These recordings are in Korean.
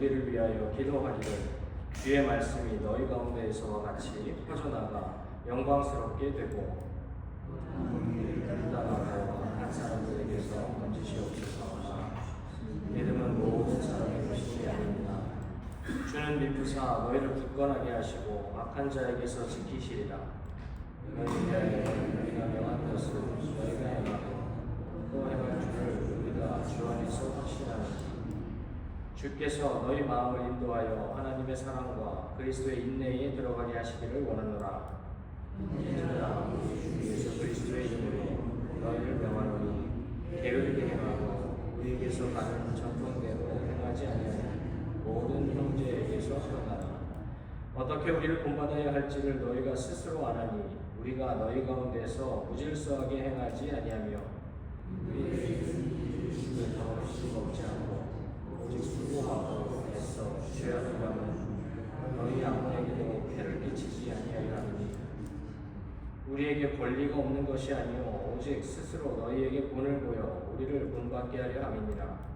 우리를 위하여 기도하기를 주의 말씀이 너희 가운데에서와 같이 퍼져나가 영광스럽게 되고 나라와 한 사람들에게서 건지시옵소서. 믿음은 모든 사람의 것이 아닙니다. 주는 미쁘사 너희를 굳건하게 하시고 악한 자에게서 지키시리라. 너희 위하여 우리가 명한 것을 너희가 행하고 또 행할 줄을 우리가 주 안에서 확신하니 주께서 너희 마음을 인도하여 하나님의 사랑과 그리스도의 인내에 들어가게 하시기를 원하노라. 우리 주 예수 그리스도의 이름으로 너희를 명하노니 게으르게 행하고 우리에게서 가는 전통대로 행하지 아니하니 모든 형제에게서 떠나라 어떻게 우리를 본받아야 할지를 너희가 스스로 아나니 우리가 너희 가운데서 무질서하게 행하지 아니하며 우리의 주를 더없이 먹지 않고 오직 수고하고 애써 죄하는 자는 너희 아무에게도 해를 끼치지 아니하려 하니 우리에게 권리가 없는 것이 아니요 오직 스스로 너희에게 본을 보여 우리를 본받게 하려 함이니라.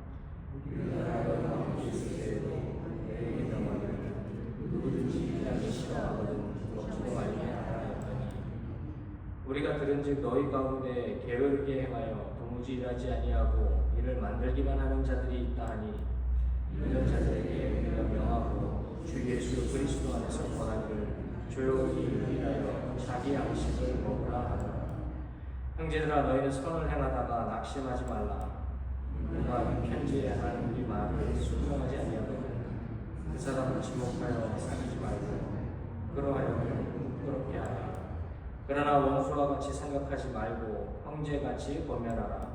우리가 들은즉 너희 가운데 게으르게 행하여 도무지 일하지 아니하고 이를 만들기만 하는 자들이 있다 하니 이런 자들에게 우리가 명하고 주 예수 그리스도 안에서 권하기를 조용히 일하여 자기 양식을 먹으라. 형제들아 너희는 선을 행하다가 낙심하지 말라. 누가 이 편지에 한 우리 말을 순종하지 아니하거든 그 사람을 지목하여 사귀지 말고 그러하여는 부끄럽게 하라. 그러나 원수와 같이 생각하지 말고 형제같이 범면하라.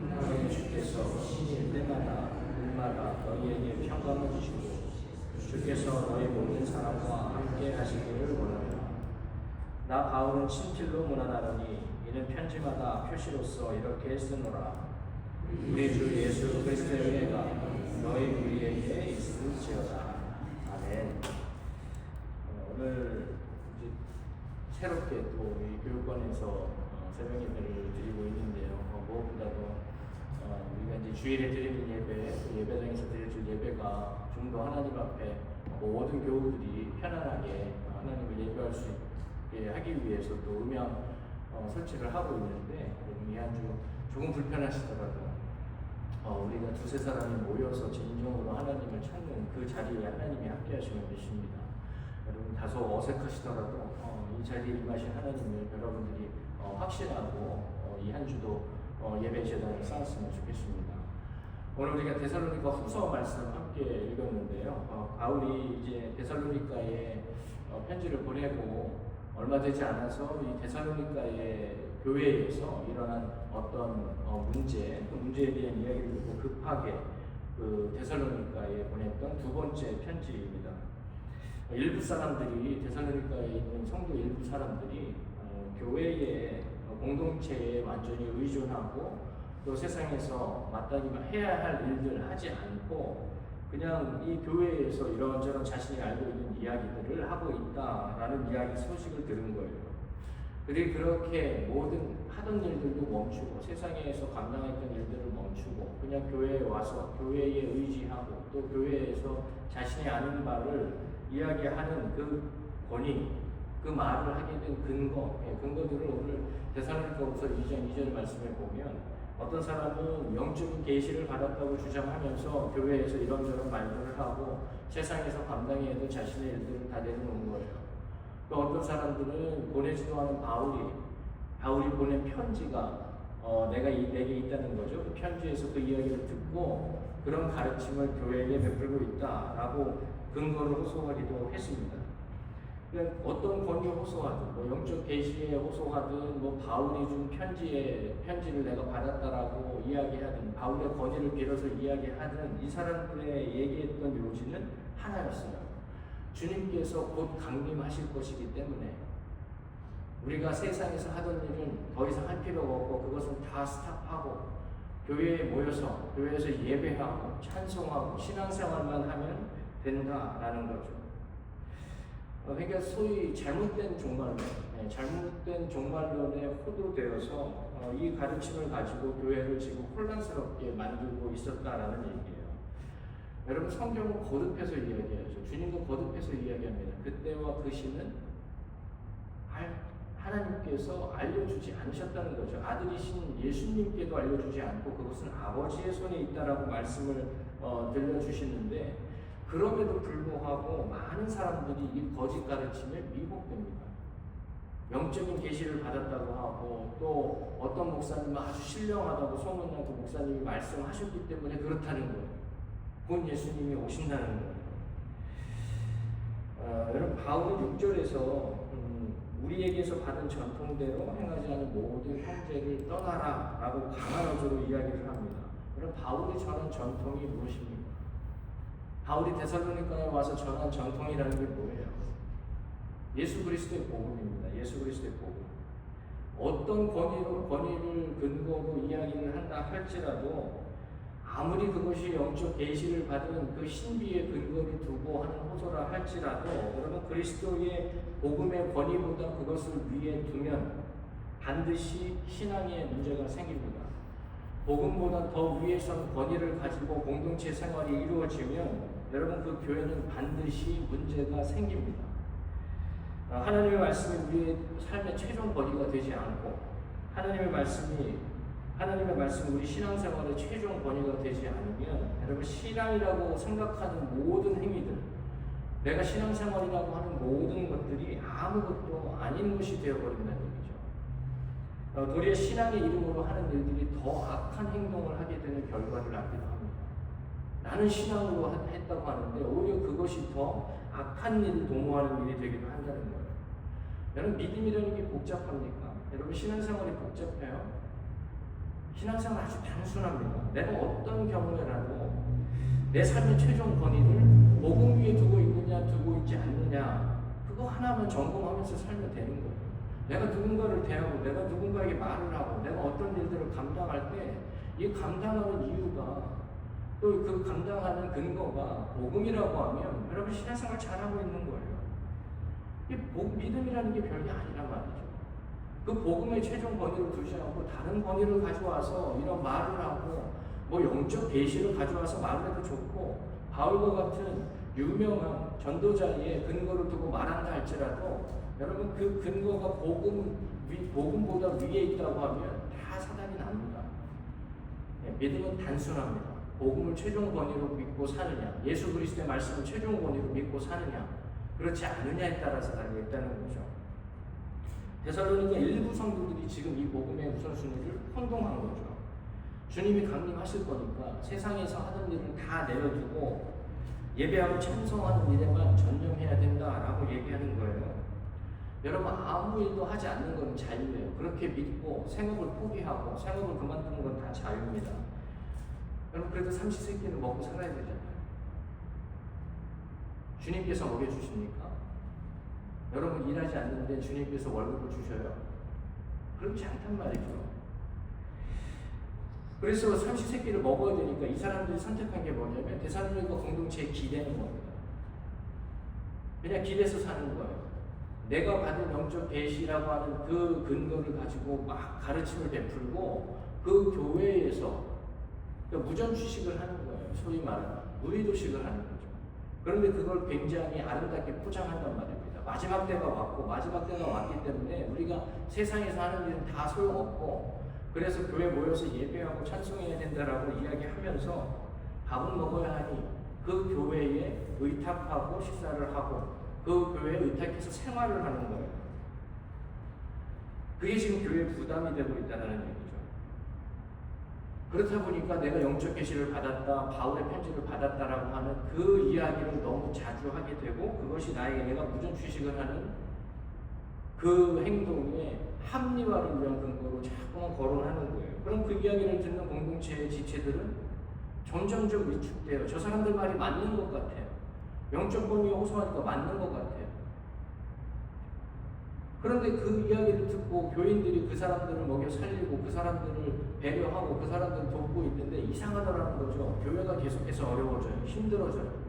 너희 주께서 신일 때마다 일마다 너희에게 평강을 주시고 주께서 너희 모든 사람과 함께 하시기를 원하노라 나 바울은 친필로 문안하노니 이는 편지마다 표시로서 이렇게 쓰노라. 우리 주 예수 그리스도의 은혜가 너희 우리에게 있을지어다. 아멘. 어, 오늘 새롭게 또 이 교육관에서 어, 새벽 예배를 드리고 있는데요. 어, 무엇보다도 어, 우리가 이제 주일에 드리는 예배, 또 예배장에서 드릴 주 예배가 좀 더 하나님 앞에 모든 교우들이 편안하게 어, 하나님을 예배할 수 있 게 하기 위해서 또 음향 어, 설치를 하고 있는데 여러분 이한주 조금 불편하시더라도 어, 우리가 두세 사람이 모여서 진정으로 하나님을 찾는 그 자리에 하나님이 함께 하시면 되십니다. 여러분 다소 어색하시더라도 어, 이 자리에 임하신 하나님을 여러분들이 어, 확신하고 어, 이한 주도 어, 예배 재단을 쌓았으면 좋겠습니다. 오늘 우리가 데살로니가 후서 말씀 함께 읽었는데요. 어, 바울이 이제 데살로니가에 어, 편지를 보내고 얼마 되지 않아서 이 데살로니가의 교회에서 일어난 어떤 어, 문제, 그 문제에 대한 이야기를 듣고 급하게 그 데살로니가에 보냈던 두 번째 편지입니다. 일부 사람들이 데살로니가에 있는 성도 일부 사람들이 어, 교회의 어, 공동체에 완전히 의존하고 또 세상에서 마땅히 해야 할 일들 하지 않고 그냥 이 교회에서 이런저런 자신이 알고 있는 이야기들을 하고 있다라는 이야기 소식을 들은 거예요. 그리고 그렇게 모든 하던 일들도 멈추고 세상에서 감당했던 일들을 멈추고 그냥 교회에 와서 교회에 의지하고 또 교회에서 자신이 아는 바를 이야기하는 그 권위, 그 말을 하게 된 근거, 예, 근거들을 오늘 대사로니까부터 2장 2절 말씀에 보면 어떤 사람은 영적인 계시를 받았다고 주장하면서 교회에서 이런저런 말들을 하고 세상에서 감당해야 될 자신의 일들을 다 내놓는 거예요. 또 어떤 사람들은 보내지도 않은 바울이 바울이 보낸 편지가 어, 내가 이, 내게 있다는 거죠. 그 편지에서 그 이야기를 듣고 그런 가르침을 교회에 베풀고 있다라고 근거로 호소하기도 했습니다. 그러니까 어떤 권위 호소하든, 뭐 영적 계시에 호소하든, 뭐 바울이 준 편지에 편지를 내가 받았다라고 이야기하든, 바울의 권위를 빌어서 이야기하든 이 사람들의 얘기했던 요지는 하나였어요. 주님께서 곧 강림하실 것이기 때문에 우리가 세상에서 하던 일은 더 이상 할 필요가 없고 그것은 다 스탑하고 교회에 모여서 교회에서 예배하고 찬송하고 신앙생활만 하면 된다라는 거죠. 어, 그러니까 소위 잘못된 종말론, 네, 잘못된 종말론에 호도되어서 어, 이 가르침을 가지고 교회를 지금 혼란스럽게 만들고 있었다라는 얘기예요. 여러분 성경은 거듭해서 이야기하죠. 주님도 거듭해서 이야기합니다. 그때와 그 시는 하나님께서 알려주지 않으셨다는 거죠. 아들이신 예수님께도 알려주지 않고 그것은 아버지의 손에 있다라고 말씀을 어, 들려주시는데 그럼에도 불구하고 많은 사람들이 이 거짓 가르침에 미혹됩니다. 영적인 계시를 받았다고 하고 또 어떤 목사님은 아주 신령하다고 소문난 그 목사님이 말씀하셨기 때문에 그렇다는 거예요. 곧 예수님이 오신다는 거예요. 어, 여러분 바울은 6절에서 음, 우리에게서 받은 전통대로 행하지 않은 모든 형제를 떠나라 라고 강한 어조로 이야기를 합니다. 그럼 바울이 전한 전통이 무엇입니까? 바울이 데살로니가에 와서 전한 전통이라는 게 뭐예요? 예수 그리스도의 복음입니다. 예수 그리스도의 복음. 어떤 권위로, 권위를 근거로 이야기를 한다 할지라도 아무리 그것이 영적 계시를 받은 그 신비의 근거를 두고 하는 호소라 할지라도 여러분 그리스도의 복음의 권위보다 그것을 위에 두면 반드시 신앙의 문제가 생깁니다. 복음보다 더 위에 선 권위를 가지고 공동체 생활이 이루어지면 여러분 그 교회는 반드시 문제가 생깁니다. 어, 하나님의 말씀이 우리의 삶의 최종 권위가 되지 않고 하나님의 말씀이 하나님의 말씀 우리 신앙생활의 최종 권위가 되지 않으면 여러분 신앙이라고 생각하는 모든 행위들 내가 신앙생활이라고 하는 모든 것들이 아무것도 아닌 것이 되어버린다는 얘기죠. 어, 도리어 신앙의 이름으로 하는 일들이 더 악한 행동을 하게 되는 결과를 합니다. 나는 신앙으로 하- 했다고 하는데 오히려 그것이 더 악한 일을 도모하는 일이 되기도 한다는 거예요. 여러분 믿음이라는 게 복잡합니까? 여러분 신앙생활이 복잡해요. 신앙생활 아주 단순합니다. 내가 어떤 경우에라도 내 삶의 최종 권위를 복음 위에 두고 있느냐 두고 있지 않느냐 그거 하나만 점검하면서 살면 되는 거예요. 내가 누군가를 대하고 내가 누군가에게 말을 하고 내가 어떤 일들을 감당할 때 이 감당하는 이유가 또 그 감당하는 근거가 복음이라고 하면 여러분 신앙생활 잘하고 있는 거예요. 이 복, 믿음이라는 게 별게 아니란 말이죠. 그 복음의 최종 권위를 두지 않고 다른 권위를 가져와서 이런 말을 하고 뭐 영적 계시를 가져와서 말을 해도 좋고 바울과 같은 유명한 전도자의 근거를 두고 말한다 할지라도 여러분 그 근거가 복음 위, 복음보다 위에 있다고 하면 다 사단이 납니다. 예, 믿음은 단순합니다. 복음을 최종 권위로 믿고 사느냐, 예수 그리스도의 말씀을 최종 권위로 믿고 사느냐, 그렇지 않느냐에 따라서 달려 있다는 거죠. 데살로니가 일부 성도들이 지금 이 복음의 우선순위를 혼동한 거죠. 주님이 강림하실 거니까 세상에서 하는 일을 다 내려두고 예배하고 찬송하는 일에만 전념해야 된다라고 얘기하는 거예요. 여러분 아무 일도 하지 않는 건 자유예요. 그렇게 믿고 생업을 포기하고 생업을 그만두는 건 다 자유입니다. 여러분 그래도 삼시세끼는 먹고 살아야 되잖아요. 주님께서 먹여주십니까? 여러분 일하지 않는데 주님께서 월급을 주셔요? 그렇지 않단 말이죠. 그래서 삼시세끼를 먹어야 되니까 이 사람들이 선택한 게 뭐냐면 대사님과 공동체에 기대는 겁니다. 그냥 기대서 사는 거예요. 내가 받은 영적 계시라고 하는 그 근거를 가지고 막 가르침을 베풀고 그 교회에서 그러니까 무전 취식을 하는 거예요. 소위 말하는 무리도식을 하는 거죠. 그런데 그걸 굉장히 아름답게 포장한단 말입니다. 마지막 때가 왔고 마지막 때가 왔기 때문에 우리가 세상에서 하는 일은 다 소용없고 그래서 교회 모여서 예배하고 찬송해야 된다라고 이야기하면서 밥은 먹어야 하니 그 교회에 의탁하고 식사를 하고 그 교회에 의탁해서 생활을 하는 거예요. 그게 지금 교회 부담이 되고 있다는 얘기죠. 그렇다 보니까 내가 영적 계시를 받았다, 바울의 편지를 받았다라고 하는 그 이야기를 너무 자주 하게 되고 그것이 나에게 내가 무전 취식을 하는 그 행동의 합리화를 위한 근거로 자꾸만 거론하는 거예요. 그럼 그 이야기를 듣는 공동체의 지체들은 점점점 위축돼요. 저 사람들 말이 맞는 것 같아요. 영적 범위에 호소하니까 맞는 것 같아요. 그런데 그 이야기를 듣고 교인들이 그 사람들을 먹여 살리고 그 사람들을 배려하고 그 사람들을 돕고 있는데 이상하다라는 거죠. 교회가 계속해서 어려워져요. 힘들어져요.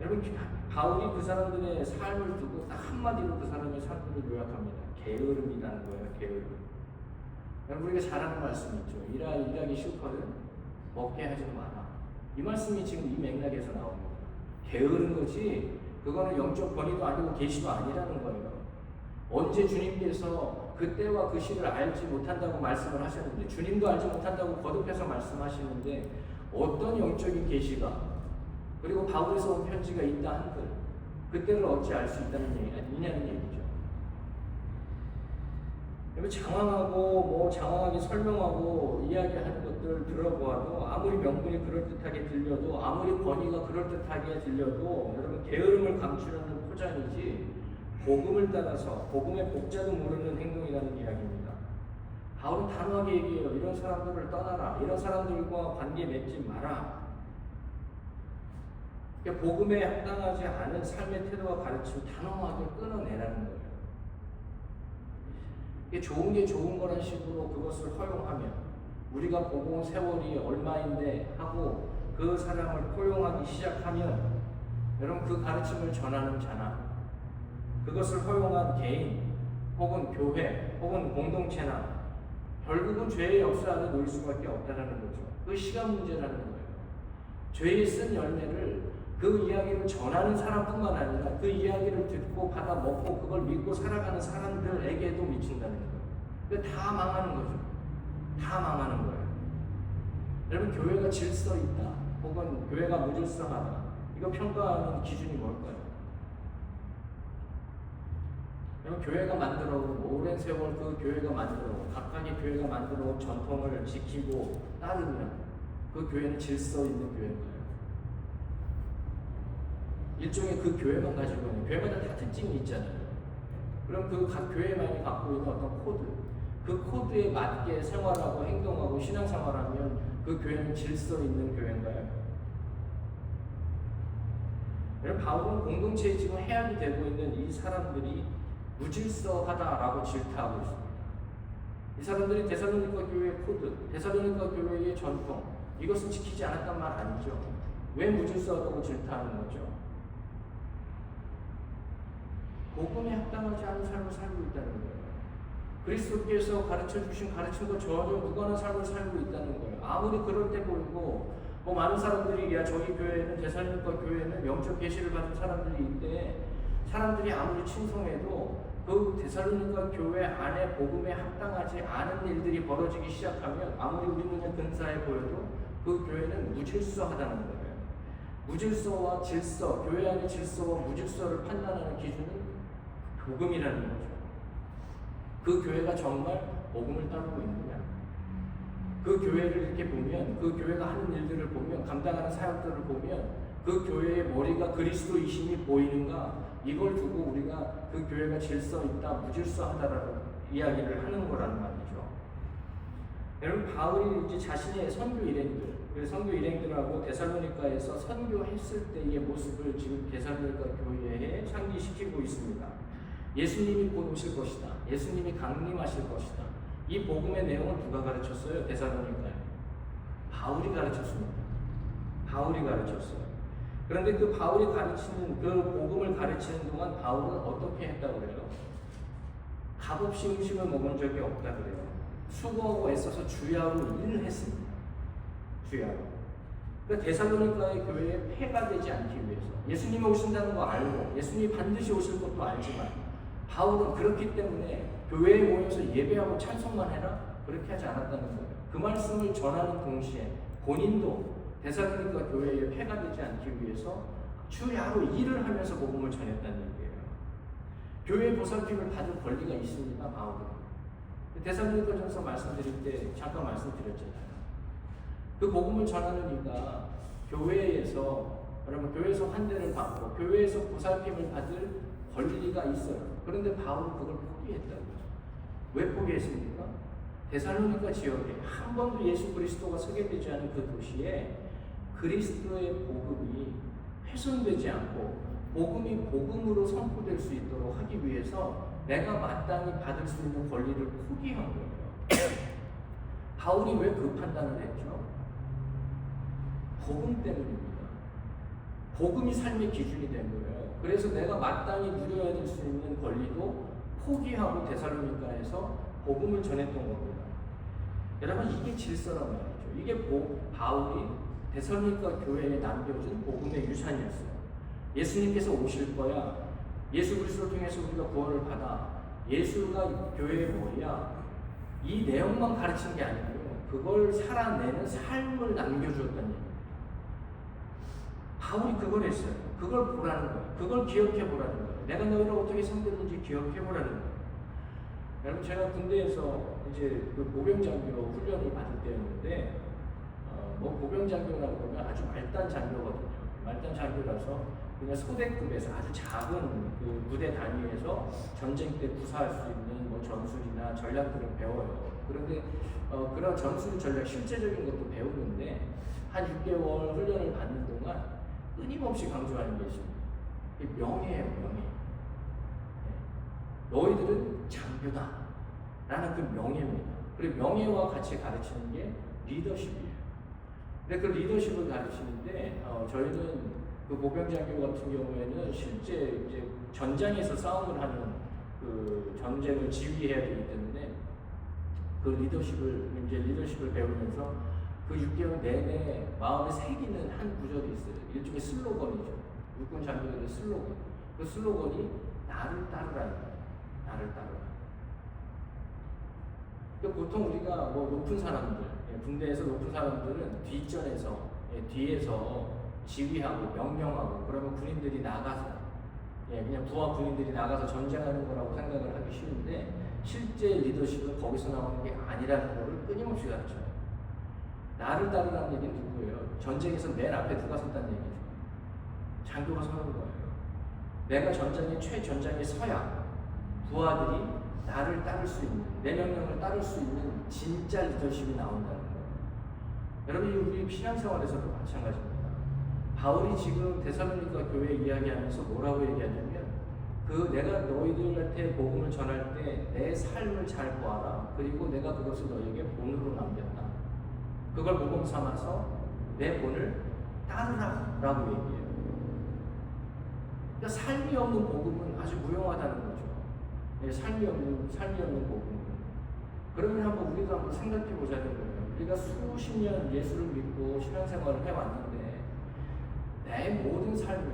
여러분 바울이 그 사람들의 삶을 두고 딱 한마디로 그 사람의 삶을 요약합니다. 게으름이라는 거예요. 게으름. 여러분 우리가 잘 아는 말씀 있죠. 일하, 일하기 싫거든 먹게 하지 마라. 이 말씀이 지금 이 맥락에서 나옵니다. 게으른 거지 그거는 영적 권위도 아니고 계시도 아니라는 거예요. 언제 주님께서 그때와 그 시를 알지 못한다고 말씀을 하셨는데 주님도 알지 못한다고 거듭해서 말씀하시는데 어떤 영적인 계시가 그리고 바울에서 온 편지가 있다 한들 그때를 어찌 알 수 있다는 얘기 아니냐는 얘기죠. 장황하고 뭐 장황하게 설명하고 이야기하는 것들 들어보아도 아무리 명분이 그럴듯하게 들려도 아무리 권위가 그럴듯하게 들려도 여러분 게으름을 감추려는 포장이지 복음을 따라서 복음의 복자도 모르는 행동이라는 이야기입니다. 바울은 단호하게 얘기해요. 이런 사람들을 떠나라. 이런 사람들과 관계 맺지 마라. 그러니까 복음에 합당하지 않은 삶의 태도와 가르침 단호하게 끊어내라는 거예요. 이게 좋은 게 좋은 거란 식으로 그것을 허용하면 우리가 보고 온 세월이 얼마인데 하고 그 사람을 포용하기 시작하면 여러분 그 가르침을 전하는 자나 그것을 허용한 개인 혹은 교회 혹은 공동체나 결국은 죄의 역사 안에 놓일 수밖에 없다는 거죠. 그 시간 문제라는 거예요. 죄의 쓴 열매를 그 이야기를 전하는 사람뿐만 아니라 그 이야기를 듣고 받아 먹고 그걸 믿고 살아가는 사람들에게도 미친다는 거예요. 그다 망하는 거죠. 다 망하는 거예요. 여러분 교회가 질서 있다, 혹은 교회가 무질서하다. 이거 평가하는 기준이 뭘까요? 여러분 교회가 만들어온 오랜 세월 그 교회가 만들어온 각각의 교회가 만들어온 전통을 지키고 따르면 그 교회는 질서 있는 교회인가요? 일종의 그 교회만 가지고 있는 교회마다 다 특징이 있잖아요. 그럼 그 각 교회만이 갖고 있는 어떤 코드, 그 코드에 맞게 생활하고 행동하고 신앙생활하면 그 교회는 질서 있는 교회인가요? 바울은 공동체에 지금 해악이 되고 있는 이 사람들이 무질서하다라고 질타하고 있습니다. 이 사람들이 데살로니가 교회의 코드, 데살로니가 교회의 전통 이것은 지키지 않았단 말 아니죠. 왜 무질서하다고 질타하는 거죠? 복음에 합당하지 않은 삶을 살고 있다는 거예요. 그리스도께서 가르쳐 주신 가르침과 전혀 무관한 삶을 살고 있다는 거예요. 아무리 그럴 때 보이고 뭐 많은 사람들이 야 저희 교회는 대살림과 교회는 영적 계시를 받은 사람들이 있대. 사람들이 아무리 친송해도 그 데살로니가 교회 안에 복음에 합당하지 않은 일들이 벌어지기 시작하면 아무리 우리 눈에 근사해 보여도 그 교회는 무질서하다는 거예요. 무질서와 질서, 교회 안의 질서와 무질서를 판단하는 기준은 복음이라는 거죠. 그 교회가 정말 복음을 따르고 있느냐? 그 교회를 이렇게 보면, 그 교회가 하는 일들을 보면, 감당하는 사역들을 보면, 그 교회의 머리가 그리스도이심이 보이는가? 이걸 두고 우리가 그 교회가 질서 있다, 무질서하다라는 이야기를 하는 거라는 말이죠. 여러분 바울이 이제 자신의 선교 일행들, 그 선교 일행들하고 데살로니카에서 선교했을 때의 모습을 지금 데살로니카 교회에 상기시키고 있습니다. 예수님이 곧 오실 것이다. 예수님이 강림하실 것이다. 이 복음의 내용을 누가 가르쳤어요? 데살로니카에. 바울이 가르쳤습니다. 바울이 가르쳤어요. 그런데 그 바울이 가르치는 그 복음을 가르치는 동안 바울은 어떻게 했다고 그래요? 값없이 음식을 먹은 적이 없다 그래요. 수고하고 애써서 주야로 일을 했습니다. 주야로. 그러니까 데살로니카의 교회에 폐가 되지 않기 위해서 예수님이 오신다는 거 알고 예수님이 반드시 오실 것도 알지만 바울은 그렇기 때문에 교회에 모여서 예배하고 찬송만 해라 그렇게 하지 않았다는 거예요. 그 말씀을 전하는 동시에 본인도 데살로니카 교회에 폐가 되지 않기 위해서 주야로 일을 하면서 복음을 전했다는 얘기예요. 교회 보살핌을 받을 권리가 있습니다. 바울은. 데살로니카전서 말씀드릴 때 잠깐 말씀드렸잖아요. 그 복음을 전하는 이가 교회에서 여러분 교회에서 환대를 받고 교회에서 보살핌을 받을 권리가 있어요. 그런데 바울은 그걸 포기했다고요. 왜 포기했습니까? 데살로니카 지역에 한 번도 예수 그리스도가 소개되지 않은 그 도시에 그리스도의 복음이 훼손되지 않고 복음이 복음으로 선포될 수 있도록 하기 위해서 내가 마땅히 받을 수 있는 권리를 포기한 거예요. 바울이 왜 그 판단을 했죠? 복음 때문입니다. 복음이 삶의 기준이 된 거예요. 그래서 내가 마땅히 누려야 될 수 있는 권리도 포기하고 데살로니카에서 복음을 전했던 겁니다. 여러분 이게 질서란 말이죠. 이게 보, 바울이 데살로니카 교회에 남겨준 복음의 유산이었어요. 예수님께서 오실 거야. 예수 그리스도 통해서 우리가 구원을 받아. 예수가 교회의 머리야. 이 내용만 가르친 게 아니고요. 그걸 살아내는 삶을 남겨주었다는. 바울이 그걸 했어요. 그걸 보라는 거예요. 그걸 기억해 보라는 거예요. 내가 너희를 어떻게 섬겼는지 기억해 보라는 거예요. 여러분 제가 군대에서 이제 그 보병장교로 훈련을 받을 때였는데 어, 뭐 보병장교라고 보면 아주 말단 장교거든요. 말단 장교라서 그냥 소대급에서 아주 작은 그 부대 단위에서 전쟁 때 구사할 수 있는 뭐 전술이나 전략들을 배워요. 그런데 어, 그런 전술 전략 실제적인 것도 배우는데 한 6개월 훈련을 받는 동안 끊임없이 강조하는. 이게 명예예요, 명예. 네. 너희들은 장교다. 라는 그 명예입니다. 그리고 명예와 같이 가르치는 게 리더십이에요. 근데 그 리더십을 가르치는데 어, 저희는 그 보병장교 같은 경우에는 실제 이제 전장에서 싸움을 하는 그 전쟁을 지휘해야 되기 때문에 그 리더십을 이제 리더십을 배우면서 그 6개월 내내 마음에 새기는 한 구절이 있어요. 일종의 슬로건이죠. 육군 장교들의 슬로건. 그 슬로건이 나를 따르라. 나를 따르라. 그러니까 보통 우리가 뭐 높은 사람들, 예, 군대에서 높은 사람들은 뒷전에서 예, 뒤에서 지휘하고 명령하고 그러면 군인들이 나가서 예, 그냥 부하 군인들이 나가서 전쟁하는 거라고 생각을 하기 쉬운데 실제 리더십은 거기서 나오는 게 아니라는 거를 끊임없이 가르쳐요. 나를 따르라는 얘기는 누구예요? 전쟁에서 맨 앞에 누가 섰다는 얘기죠. 장교가 서는 거예요. 내가 전장의 최전장에 서야 부하들이 나를 따를 수 있는 내 명령을 따를 수 있는 진짜 리더십이 거예요. 여러분 우리 신앙생활에서도 마찬가지입니다. 바울이 지금 데살로니가 교회 이야기하면서 뭐라고 얘기하냐면 그 내가 너희들한테 복음을 전할 때 내 삶을 잘 보아라. 그리고 내가 그것을 너희에게 본으로 남겼다. 그걸 복음 삼아서 내 본을 따르라라고 얘기해요. 그러니까 삶이 없는 복음은 아주 무용하다는 거죠. 네, 삶이 없는 삶이 없는 복음은. 그러면 한번 우리도 한번 생각해 보자는 거예요. 우리가 수십 년 예수를 믿고 신앙생활을 해왔는데 내 모든 삶이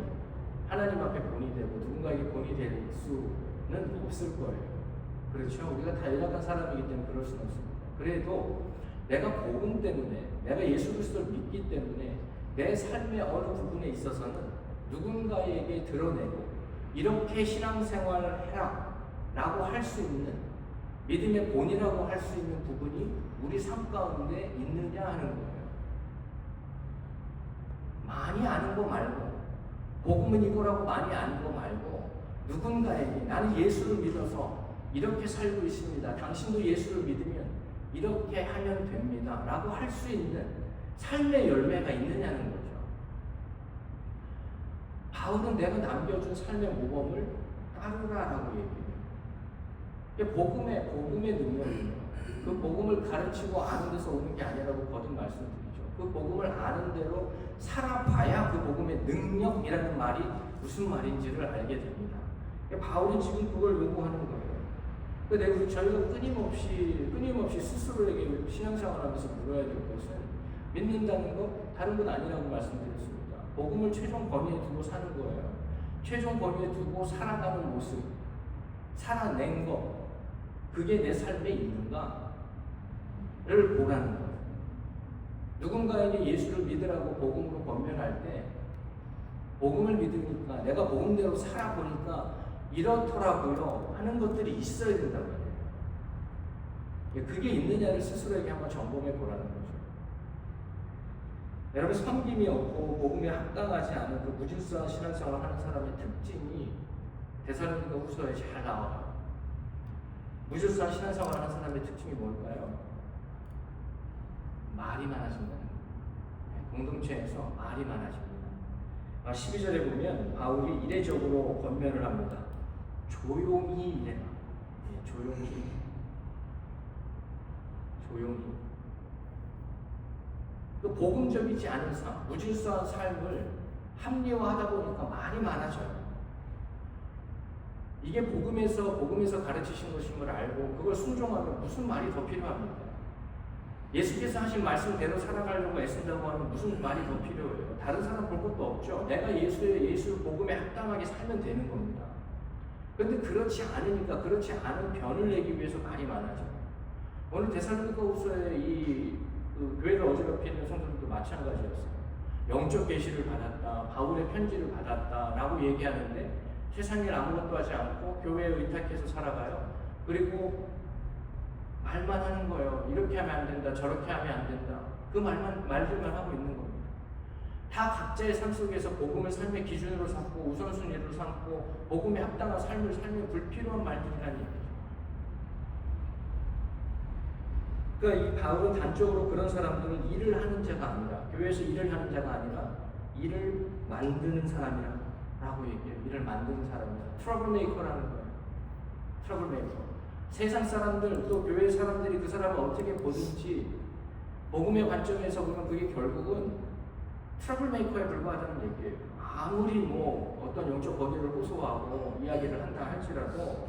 하나님 앞에 본이 되고 누군가에게 본이 될 수는 없을 거예요. 그렇죠? 우리가 다 연약한 사람이기 때문에 그럴 수는 없습니다. 그래도 내가 복음 때문에 내가 예수 그리스도를 믿기 때문에 내 삶의 어느 부분에 있어서는 누군가에게 드러내고 이렇게 신앙생활을 해라 라고 할 수 있는 믿음의 본이라고 할 수 있는 부분이 우리 삶 가운데 있느냐 하는 거예요. 많이 아는 거 말고 복음은 이거라고 많이 아는 거 말고 누군가에게 나는 예수를 믿어서 이렇게 살고 있습니다. 당신도 예수를 믿으면 이렇게 하면 됩니다. 라고 할 수 있는 삶의 열매가 있느냐는 거죠. 바울은 내가 남겨준 삶의 모범을 따르라라고 얘기해요. 복음의 복음의 능력이에요. 그 복음을 가르치고 아는 데서 오는 게 아니라고 거듭 말씀드리죠. 그 복음을 아는 대로 살아봐야 그 복음의 능력이라는 말이 무슨 말인지를 알게 됩니다. 바울이 지금 그걸 요구하는 거예요. 근데 우리 저희가 끊임없이 끊임없이 스스로에게 신앙생활하면서 물어야 될 것은 믿는다는 것 다른 건 아니라고 말씀드렸습니다. 복음을 최종 범위에 두고 사는 거예요. 최종 범위에 두고 살아가는 모습, 살아낸 것, 그게 내 삶에 있는가를 보라는 거예요. 누군가에게 예수를 믿으라고 복음으로 권면할 때 복음을 믿으니까 내가 복음대로 살아보니까 이렇더라고요 하는 것들이 있어야 된다고 해요. 그게 있느냐를 스스로에게 한번 점검해 보라는 거죠. 여러분 섬김이 없고 복음에 합당하지 않은 그 무질서한 신앙생활을 하는 사람의 특징이 대사로니까 후서에 잘 나와요. 무질서한 신앙생활을 하는 사람의 특징이 뭘까요? 말이 많아진다는 거예요. 공동체에서 말이 많아집니다. 12절에 보면 바울이 이례적으로 권면을 합니다. 조용히 일해라. 예, 조용히. 조용히. 그 복음적이지 않은 삶, 무질서한 삶을 합리화하다 보니까 말이 많아져요. 이게 복음에서 복음에서 가르치신 것인 걸 알고 그걸 순종하면 무슨 말이 더 필요합니까? 예수께서 하신 말씀대로 살아가려고 애쓴다고 하면 무슨 말이 더 필요해요? 다른 사람 볼 것도 없죠. 내가 예수의 예수 복음에 합당하게 살면 되는 겁니다. 그런데 그렇지 않으니까 그렇지 않은 변을 내기 위해서 말이 많아져. 오늘 데살로니가후서의 이 그 교회를 어지럽히는 성도들도 마찬가지였어요. 영적 계시를 받았다, 바울의 편지를 받았다라고 얘기하는데 세상 일 아무것도 하지 않고 교회에 의탁해서 살아가요. 그리고 말만 하는 거예요. 이렇게 하면 안 된다, 저렇게 하면 안 된다. 그 말만 말들만 하고 있는 겁니다. 다 각자의 삶 속에서 복음을 삶의 기준으로 삼고 우선순위로 삼고 복음에 합당한 삶을 살면 불필요한 말들이라는 얘기죠. 그러니까 이 바울은 단적으로 그런 사람들은 일을 하는 자가 아니라 교회에서 일을 하는 자가 아니라 일을 만드는 사람이라 고 얘기해요. 일을 만드는 사람이다. 트러블 메이커라는 거예요. 트러블 메이커. 세상 사람들 또 교회 사람들이 그 사람을 어떻게 보든지 복음의 관점에서 보면 그게 결국은 트러블 메이커에 불과하다는 얘기예요. 아무리 뭐 어떤 영적 권위를 호소하고 이야기를 한다 할지라도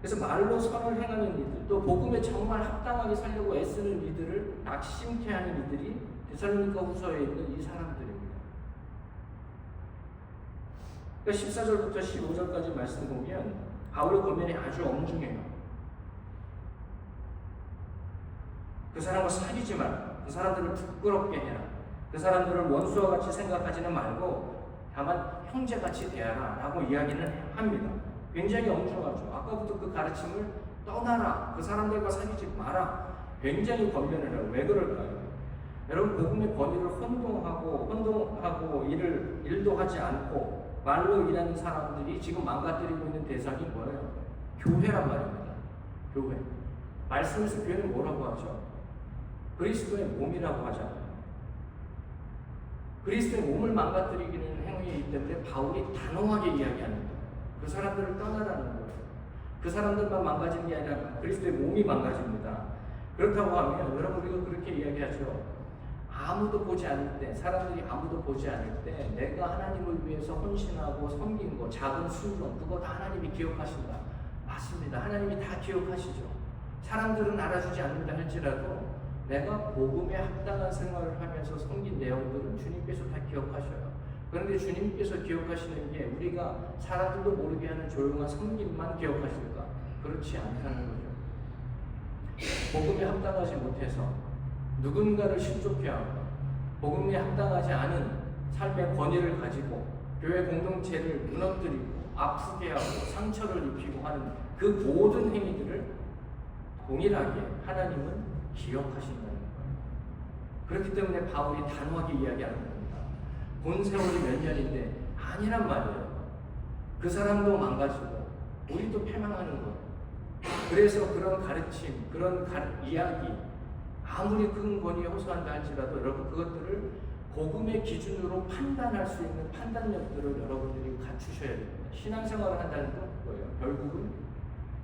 그래서 말로 선을 행하는 이들 또 복음에 정말 합당하게 살려고 애쓰는 이들을 낙심케 하는 이들이 데살로니가 후서에 있는 이 사람들입니다. 그러니까 14절부터 15절까지 말씀 보면 바울의 권면이 아주 엄중해요. 그 사람과 사귀지 말라. 그 사람들을 부끄럽게 해라. 그 사람들을 원수와 같이 생각하지는 말고 다만 형제같이 대하라 라고 이야기는 합니다. 굉장히 엄중하죠. 아까부터 그 가르침을 떠나라. 그 사람들과 사귀지 마라. 굉장히 권면을 해요. 왜 그럴까요? 여러분 복음의 권위를 혼동하고 혼동하고 일을 일도 하지 않고 말로 일하는 사람들이 지금 망가뜨리고 있는 대상이 뭐예요? 교회란 말입니다. 교회. 말씀에서 교회는 뭐라고 하죠? 그리스도의 몸이라고 하잖아요. 그리스도의 몸을 망가뜨리기는 행위이기 때문에 바울이 단호하게 이야기하는 거예요. 그 사람들을 떠나라는 거예요. 그 사람들만 망가지는 게 아니라 그리스도의 몸이 망가집니다. 그렇다고 하면 여러분 우리가 그렇게 이야기하죠. 아무도 보지 않을 때, 사람들이 아무도 보지 않을 때, 내가 하나님을 위해서 헌신하고 섬긴 거, 작은 순종, 그거 다 하나님이 기억하신다. 맞습니다. 하나님이 다 기억하시죠. 사람들은 알아주지 않는다 할지라도 내가 복음에 합당한 생활을 하면서 섬긴 내용들은 주님께서 다 기억하셔요. 그런데 주님께서 기억하시는 게 우리가 사람들도 모르게 하는 조용한 섬김만 기억하실까? 그렇지 않다는 거죠. 복음에 합당하지 못해서 누군가를 신족해 하고 복음에 합당하지 않은 삶의 권위를 가지고 교회 공동체를 무너뜨리고 아프게 하고 상처를 입히고 하는 그 모든 행위들을 동일하게 하나님은 기억하신다는 거예요. 그렇기 때문에 바울이 단호하게 이야기하는 겁니다. 본 세월이 몇 년인데 아니란 말이에요. 그 사람도 망가지고 우리도 패망하는 거예요. 그래서 그런 가르침, 그런 가, 이야기, 아무리 큰 권위에 호소한다 할지라도 여러분 그것들을 복음의 기준으로 판단할 수 있는 판단력들을 여러분들이 갖추셔야 됩니다. 신앙생활을 한다는 건 뭐예요? 결국은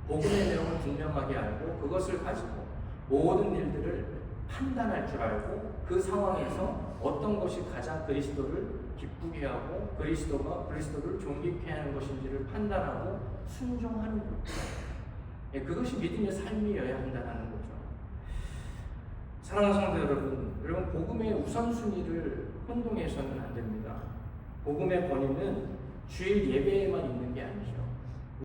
복음의 내용을 분명하게 알고 그것을 가지고 모든 일들을 판단할 줄 알고 그 상황에서 어떤 것이 가장 그리스도를 기쁘게 하고 그리스도가 그리스도를 존귀케 하는 것인지를 판단하고 순종하는 것. 예, 그것이 믿음의 삶이어야 한다는 거죠. 사랑하는 성도 여러분, 여러분 복음의 우선순위를 혼동해서는 안 됩니다. 복음의 권위는 주일 예배에만 있는 게 아니죠.